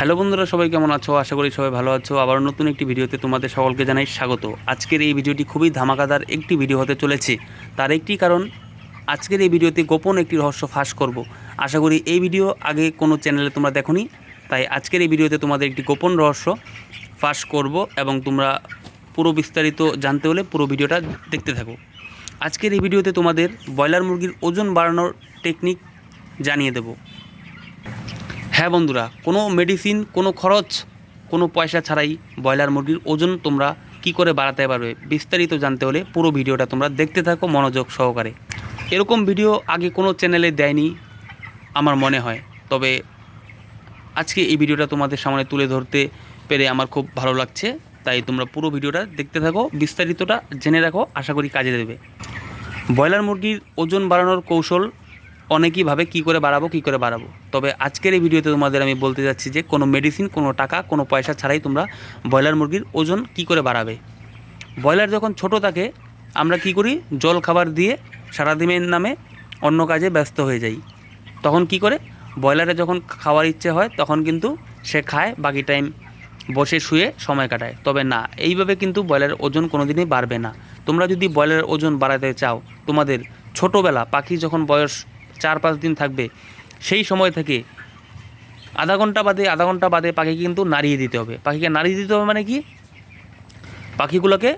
Hello বন্ধুরা, সবাই কেমন আছো? আশা করি সবাই ভালো আছো। আবার নতুন একটি ভিডিওতে তোমাদের সকলকে জানাই স্বাগত। আজকের এই ভিডিওটি খুবই ধামাকাদার একটি ভিডিও হতে চলেছে। তার একটি কারণ, আজকের এই ভিডিওতে গোপন একটি রহস্য ফাঁস করব। আশা করি এই ভিডিও আগে কোনো চ্যানেলে তোমরা দেখোনি, তাই আজকের এই ভিডিওতে তোমাদের একটি গোপন রহস্য ফাঁস করব এবং তোমরা পুরো বিস্তারিত জানতে হলে পুরো ভিডিওটা দেখতে থাকো। আজকের এই ভিডিওতে তোমাদের ব্রয়লার মুরগির ওজন বাড়ানোর টেকনিক জানিয়ে দেবো। হ্যাঁ বন্ধুরা, কোনো মেডিসিন কোনো খরচ, কোনো পয়সা ছাড়াই ব্রয়লার মুরগির ওজন তোমরা কি করে বাড়াতে পারবে বিস্তারিত জানতে হলে পুরো ভিডিওটা তোমরা দেখতে থাকো মনোযোগ সহকারে। এরকম ভিডিও আগে কোনো চ্যানেলে দেয়নি আমার মনে হয়। তবে আজকে এই ভিডিওটা তোমাদের সামনে তুলে ধরতে পেরে আমার খুব ভালো লাগছে। তাই তোমরা পুরো ভিডিওটা দেখতে থাকো, বিস্তারিতটা জেনে রাখো, আশা করি কাজে দেবে। ব্রয়লার মুরগির ওজন বাড়ানোর কৌশল অনেকই ভাবে কী করে বাড়াবো, কী করে বাড়াবো। তবে আজকের এই ভিডিওতে তোমাদের আমি বলতে যাচ্ছি যে কোনো মেডিসিন কোনো টাকা, কোনো পয়সা ছাড়াই তোমরা ব্রয়লার মুরগির ওজন কী করে বাড়াবে। ব্রয়লার যখন ছোট থাকে, আমরা কি করি? জল খাবার দিয়ে সারাদিনের নামে অন্য কাজে ব্যস্ত হয়ে যাই। তখন কি করে? ব্রয়লারে যখন খাওয়ার ইচ্ছে হয়, তখন কিন্তু সে খায়, বাকি টাইম বসে শুয়ে সময় কাটায়। তবে না, এইভাবে কিন্তু ব্রয়লারের ওজন কোনো দিনই বাড়বে না। তোমরা যদি ব্রয়লারের ওজন বাড়াতে চাও, তোমাদের ছোটোবেলা পাখি যখন বয়স চার পাঁচ দিন থাকবে, সেই সময় থেকে আধা ঘণ্টা বাদে, আধা ঘণ্টা বাদে পাখিকে কিন্তু নাড়িয়ে দিতে হবে। পাখিকে নাড়িয়ে দিতে হবে মানে কি? পাখিগুলোকে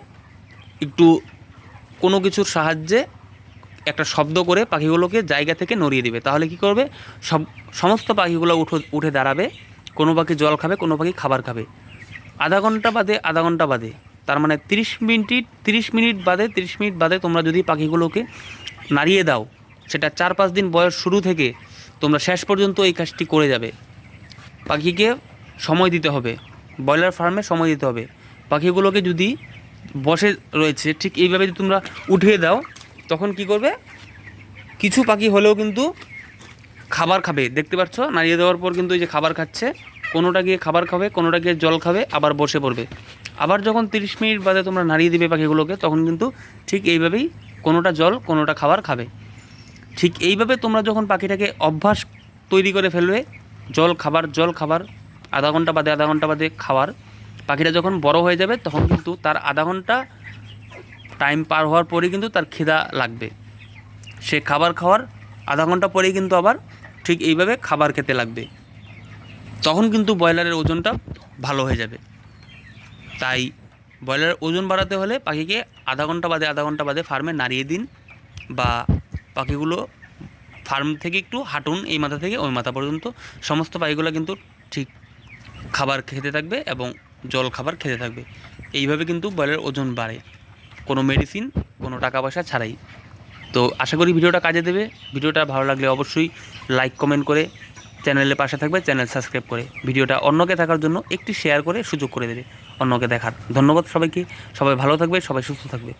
একটু কোনো কিছুর সাহায্যে একটা শব্দ করে পাখিগুলোকে জায়গা থেকে নড়িয়ে দিবে। তাহলে কি করবে? সব, সমস্ত পাখিগুলো উঠে উঠে দাঁড়াবে, কোনো পাখি জল খাবে, কোনো পাখি খাবার খাবে। আধা ঘণ্টা বাদে, আধা ঘণ্টা বাদে, তার মানে তিরিশ মিনিট তিরিশ মিনিট বাদে, তিরিশ মিনিট বাদে তোমরা যদি পাখিগুলোকে নাড়িয়ে দাও সেটা চার পাঁচ দিন বয়স শুরু থেকে তোমরা শেষ পর্যন্ত এই কাজটি করে যাবে। পাখিকে সময় দিতে হবে। ব্রয়লার ফার্মে সময় দিতে হবে। পাখিগুলোকে যদি বসে রয়েছে, ঠিক এইভাবে যদি তোমরা উঠিয়ে দাও, তখন কি করবে? কিছু পাখি হলেও কিন্তু খাবার খাবে। দেখতে পাচ্ছ? নাড়িয়ে দেওয়ার পর কিন্তু এই যে খাবার খাচ্ছে, কোনোটা গিয়ে খাবার খাবে, কোনোটা গিয়ে জল খাবে, আবার বসে পড়বে। আবার যখন তিরিশ মিনিট বাদে তোমরা নাড়িয়ে দিবে পাখিগুলোকে, তখন কিন্তু ঠিক এইভাবেই কোনোটা জল, কোনোটা খাবার খাবে। ঠিক এইভাবে তোমরা যখন পাখিটাকে অভ্যাস তৈরি করে ফেলবে, জল খাবার জল খাবার, আধা ঘণ্টা বাদে আধা ঘণ্টা বাদে খাবার, পাখিটা যখন বড় হয়ে যাবে তখন কিন্তু তার আধা ঘণ্টা টাইম পার হওয়ার পরেই কিন্তু তার খিদা লাগবে। সে খাবার খাওয়ার আধা ঘণ্টা পরেই কিন্তু আবার ঠিক এইভাবে খাবার খেতে লাগবে। তখন কিন্তু ব্রয়লারের ওজনটা ভালো হয়ে যাবে। তাই ব্রয়লারের ওজন বাড়াতে হলে পাখিকে আধা ঘণ্টা বাদে আধা ঘণ্টা বাদে ফার্মে নাড়িয়ে দিন বা পাখিগুলো ফার্ম থেকে একটু হাঁটুন, এই মাথা থেকে ওই মাথা পর্যন্ত। সমস্ত পাখিগুলো কিন্তু ঠিক খাবার খেতে থাকবে এবং জল খাবার খেতে থাকবে। এইভাবে কিন্তু ব্রয়লারের ওজন বাড়ে। কোনো মেডিসিন কোনো টাকা পয়সা ছাড়াই। তো আশা করি ভিডিওটা কাজে দেবে। ভিডিওটা ভালো লাগলে অবশ্যই লাইক কমেন্ট করে চ্যানেলের পাশে থাকবে, চ্যানেল সাবস্ক্রাইব করে। ভিডিওটা অন্যকে থাকার জন্য একটি শেয়ার করে সুযোগ করে দেবে অন্যকে দেখার। ধন্যবাদ সবাইকে। সবাই ভালো থাকবে, সবাই সুস্থ থাকবে।